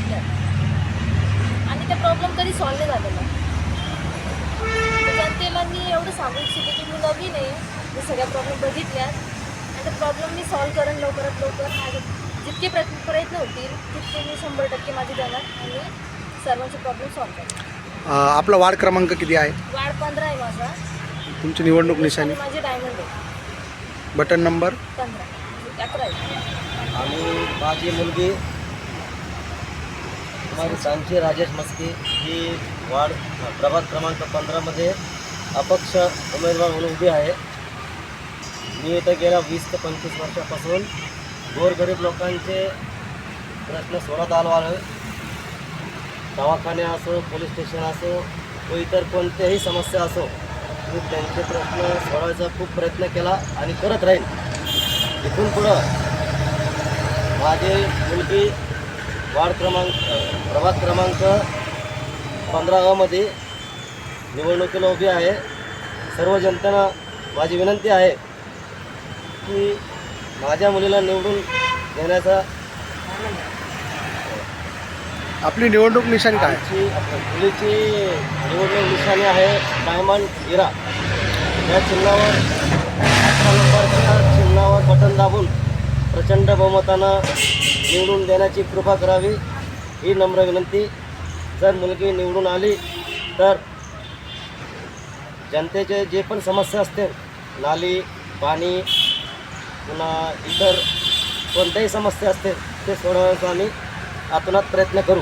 बघितल्या आणि ते प्रॉब्लेम कधी सॉल्व्ह नाही झालेला जनतेला मी एवढं सांगू इच्छिते की मी नवीन आहे मी सगळ्या प्रॉब्लेम बघितल्यात. आणि ते प्रॉब्लेम मी सॉल्व्ह करेन लवकरात लवकर. माझे जितके प्रयत्न प्रयत्न होतील तितके मी शंभर टक्के माझे देणार आणि सर्वांचे प्रॉब्लेम सॉल्व्ह करेन. आपला वार्ड क्रमांक किती आहे? वाढ पंधरा आहे माझा. तुमची निवडणूक निशाणी? आणि माझे डायमंड आहे. Button number? पंधरा. अकरा आहे. आणि माझी मुलगी कुमारी सांची राजेश मस्के ही वार्ड प्रभाग क्रमांक पंधरामध्ये अपक्ष उमेदवार म्हणून उभी आहे. मी इथं गेल्या वीस ते पंचवीस वर्षापासून गोरगरीब लोकांचे प्रश्न सोडत आलो आहे. दवाखाने असो पोलीस स्टेशन असो व इतर कोणत्याही समस्या असो मी त्यांचे प्रश्न सोडवायचा खूप प्रयत्न केला आणि करत राहील इथून पुढं माझी मुलगी वार्ड क्रमांक प्रभाग क्रमांक पंधरा अमध्ये निवडणुकीला उभी आहे. सर्व जनतेनं माझी विनंती आहे की माझ्या मुलीला निवडून देण्याचा आपली निवडणूक निशाणी काय? मुलीची निवडणूक निशाणी आहे डायमंड हिरा. या चिन्हावर अठरा नंबरच्या चिन्हावर बटन दाबून प्रचंड बहुमतानं निवडून देण्याची कृपा करावी ही नम्र विनंती. जर मुलगी निवडून आली तर जनतेचे जे पण समस्या असतील नाली पाणी पुन्हा इतर कोणत्याही समस्या असतील ते सोडवण्याचा आम्ही आतोनात प्रयत्न करू.